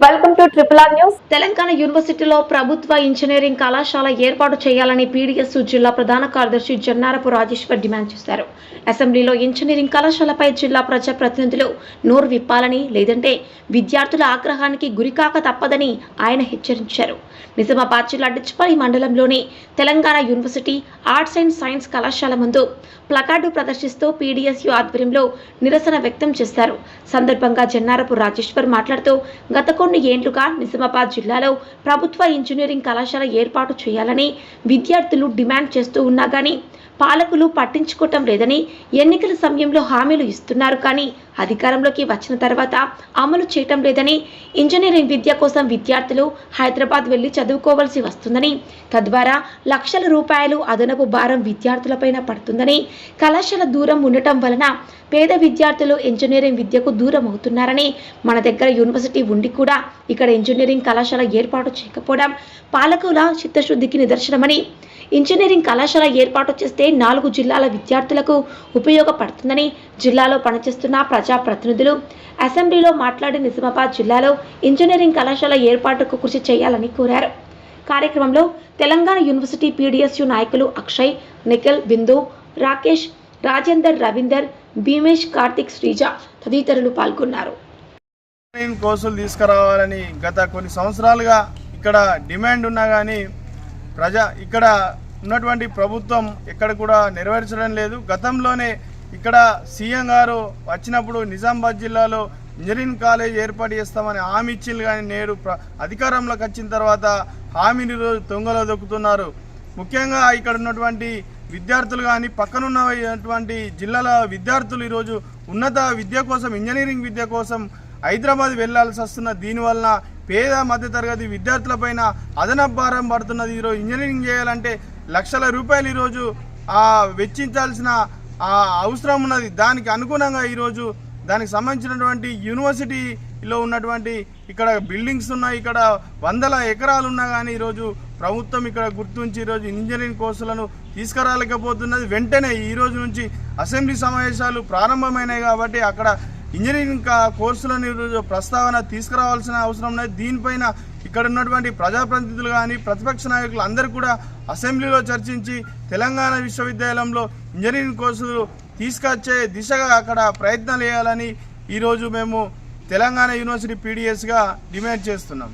Welcome to triple R news. Telangana యూనివర్సిటీలో ప్రభుత్వ engineering కళాశాల ఏర్పాటు చేయాలని పీడీఎస్ జిల్లా ప్రధాన కార్యదర్శి జన్నారపు రాజేశ్వర్ డిమాండ్ చేశారు. అసెంబ్లీలో ఇంజనీరింగ్ కళాశాలపై జిల్లా ప్రజాప్రతినిధులు నోరు విప్పాలని లేదంటే విద్యార్థుల ఆగ్రహానికి గురికాక తప్పదని ఆయన హెచ్చరించారు. నిజామాబాద్ జిల్లా డిచ్పల్లి మండలంలోని Telangana university arts and science కళాశాల ముందు ప్లకార్డు ప్రదర్శిస్తూ పీడీఎస్యు ఆధ్వర్యంలో నిరసన వ్యక్తం చేశారు. సందర్భంగా జన్నారపు రాజేశ్వర్ మాట్లాడుతూ గత కొన్ని ఏండ్లుగా నిజామాబాద్ జిల్లాలో ప్రభుత్వ ఇంజనీరింగ్ కళాశాల ఏర్పాటు చేయాలని విద్యార్థులు డిమాండ్ చేస్తూ ఉన్నా కానీ పాలకులు పట్టించుకోవటం లేదని ఎన్నికల సమయంలో హామీలు ఇస్తున్నారు కానీ అధికారంలోకి వచ్చిన తర్వాత అమలు చేయటం లేదని ఇంజనీరింగ్ విద్య కోసం విద్యార్థులు హైదరాబాద్ వెళ్ళి చదువుకోవాల్సి వస్తుందని తద్వారా లక్షల రూపాయలు అదనపు భారం విద్యార్థులపైన పడుతుందని కళాశాల దూరం ఉండటం వలన పేద విద్యార్థులు ఇంజనీరింగ్ విద్యకు దూరం అవుతున్నారని మన దగ్గర యూనివర్సిటీ ఉండి కూడా ఇక్కడ ఇంజనీరింగ్ కళాశాల ఏర్పాటు చేయకపోవడం పాలకుల చిత్తశుద్ధికి నిదర్శనమని ఇంజనీరింగ్ కళాశాల ఏర్పాటు చేస్తే నాలుగు జిల్లాల విద్యార్థులకు ఉపయోగపడుతుందని జిల్లాలో పనిచేస్తున్న ప్రజాప్రతినిధులు అసెంబ్లీలో మాట్లాడి నిజామాబాద్ జిల్లాలో ఇంజనీరింగ్ కళాశాల ఏర్పాటుకు కృషి చేయాలని కోరారు. కార్యక్రమంలో తెలంగాణ యూనివర్సిటీ పీడిఎస్యు నాయకులు అక్షయ్ నిఖిల్ బిందు రాకేష్ రాజేందర్ రవీందర్ భీమేష్ కార్తిక్ శ్రీజ తదితరులు పాల్గొన్నారు. ఇంజనీరింగ్ కోర్సులు తీసుకురావాలని గత కొన్ని సంవత్సరాలుగా ఇక్కడ డిమాండ్ ఉన్నా కానీ ప్రజా ఇక్కడ ఉన్నటువంటి ప్రభుత్వం ఎక్కడ కూడా నెరవేర్చడం లేదు. గతంలోనే ఇక్కడ సీఎం గారు వచ్చినప్పుడు నిజామాబాద్ జిల్లాలో ఇంజనీరింగ్ కాలేజ్ ఏర్పాటు చేస్తామని హామీ ఇచ్చింది కానీ నేడు ప్ర- అధికారంలోకి వచ్చిన తర్వాత హామీని రోజు తొంగలో దొక్కుతున్నారు. ముఖ్యంగా ఇక్కడ ఉన్నటువంటి విద్యార్థులు కానీ పక్కనున్నటువంటి జిల్లాల విద్యార్థులు ఈరోజు ఉన్నత విద్య కోసం ఇంజనీరింగ్ విద్య కోసం హైదరాబాద్ వెళ్ళాల్సి వస్తున్న దీనివలన పేద మధ్యతరగతి విద్యార్థులపైన అదనపు భారం పడుతున్నది. ఈరోజు ఇంజనీరింగ్ చేయాలంటే లక్షల రూపాయలు ఈరోజు వెచ్చించాల్సిన అవసరం ఉన్నది. దానికి అనుగుణంగా ఈరోజు దానికి సంబంధించినటువంటి యూనివర్సిటీలో ఉన్నటువంటి ఇక్కడ బిల్డింగ్స్ ఉన్నాయి. ఇక్కడ వందల ఎకరాలు ఉన్నా కానీ ఈరోజు ప్రభుత్వం ఇక్కడ గుర్తించి ఈరోజు ఇంజనీరింగ్ కోర్సులను తీసుకురాలేకపోతున్నది. వెంటనే ఈ రోజు నుంచి అసెంబ్లీ సమావేశాలు ప్రారంభమైనాయి కాబట్టి అక్కడ ఇంజనీరింగ్ కోర్సులను ఈరోజు ప్రస్తావన తీసుకురావాల్సిన అవసరం ఉన్నది. దీనిపైన ఇక్కడ ఉన్నటువంటి ప్రజాప్రతినిధులు కానీ ప్రతిపక్ష నాయకులు అందరూ కూడా అసెంబ్లీలో చర్చించి తెలంగాణ విశ్వవిద్యాలయంలో ఇంజనీరింగ్ కోర్సులు తీసుకొచ్చే దిశగా అక్కడ ప్రయత్నాలు చేయాలని ఈరోజు మేము తెలంగాణ యూనివర్సిటీ పీడిఎస్గా డిమాండ్ చేస్తున్నాం.